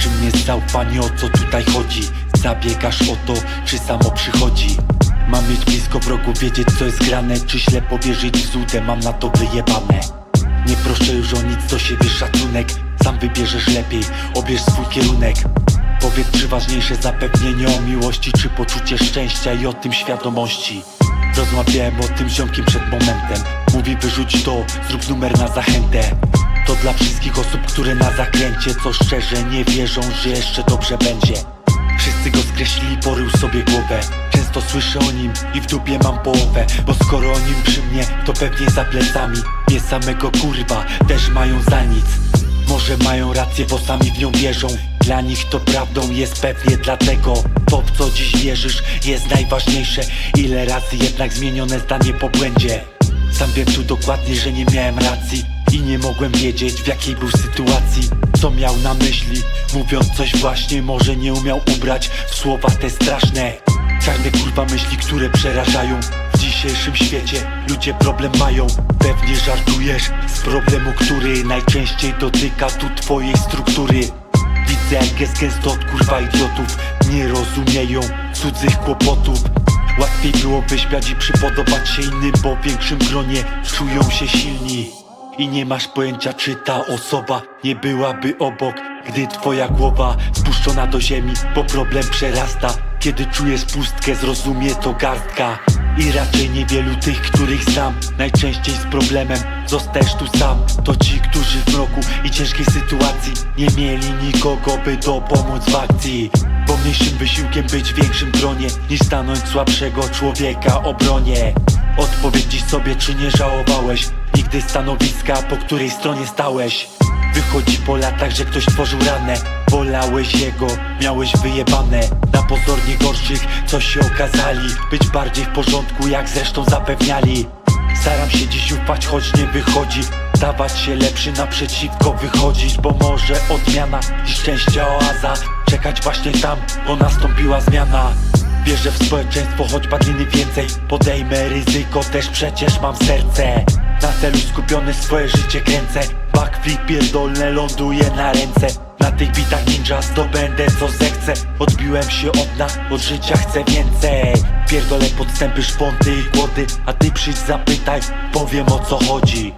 Czym jest zaufanie, o co tutaj chodzi? Zabiegasz o to, czy samo przychodzi? Mam mieć blisko wrogu, wiedzieć co jest grane Czy ślepo wierzyć w zudę, mam na to wyjebane. Nie proszę już o nic, do siebie szacunek. Sam wybierzesz lepiej, obierz swój kierunek. Powiedz czy ważniejsze zapewnienie o miłości Czy poczucie szczęścia i o tym świadomości. Rozmawiałem o tym ziomkiem przed momentem. Mówi wyrzuć to, zrób numer na zachętę dla wszystkich osób, które na zakręcie Co szczerze nie wierzą, że jeszcze dobrze będzie. Wszyscy go skreślili, porył sobie głowę. Często słyszę o nim i w dupie mam połowę Bo skoro o nim przy mnie, to pewnie za plecami. Mnie samego kurwa też mają za nic. Może mają rację, bo sami w nią wierzą. Dla nich to prawdą jest pewnie dlatego To w co dziś wierzysz jest najważniejsze. Ile razy jednak zmienione zdanie po błędzie. Sam wiem tu dokładnie, że nie miałem racji I nie mogłem wiedzieć w jakiej był sytuacji. Co miał na myśli? Mówiąc coś właśnie może nie umiał ubrać W słowa te straszne. Czarne kurwa myśli, które przerażają W dzisiejszym świecie ludzie problem mają. Pewnie żartujesz z problemu, który najczęściej dotyka tu twojej struktury. Widzę jak jest gęsto od kurwa idiotów Nie rozumieją cudzych kłopotów. Łatwiej było wyśmiać i przypodobać się innym Bo w większym gronie czują się silni I nie masz pojęcia czy ta osoba nie byłaby obok Gdy twoja głowa spuszczona do ziemi Bo problem przerasta. Kiedy czujesz pustkę zrozumie to garstka i raczej niewielu tych, których znam Najczęściej z problemem. Zostajesz tu sam. To ci, którzy w mroku i ciężkiej sytuacji Nie mieli nikogo, by dopomóc w akcji. Pomniejszym wysiłkiem być w większym gronie Niż stanąć słabszego człowieka obronie. Odpowiedz sobie, czy nie żałowałeś Nigdy stanowiska, po której stronie stałeś. Wychodzi po latach, że ktoś tworzył ranę. Wolałeś jego, miałeś wyjebane. Na pozornie gorszych, co się okazali. Być bardziej w porządku, jak zresztą zapewniali. Staram się dziś ufać, choć nie wychodzi. Dawać się lepszy naprzeciwko wychodzić Bo może odmiana i szczęścia oaza. Czekać właśnie tam, bo nastąpiła zmiana. Wierzę w społeczeństwo, choć padliny więcej. Podejmę ryzyko, też przecież mam serce Na celu skupione swoje życie kręcę. Backflip pierdolne ląduje na ręce. Na tych bitach ninja zdobędę co zechcę. Odbiłem się od dna, od życia chcę więcej. Pierdolę podstępy, szponty i głody A ty przyjdź zapytaj, powiem o co chodzi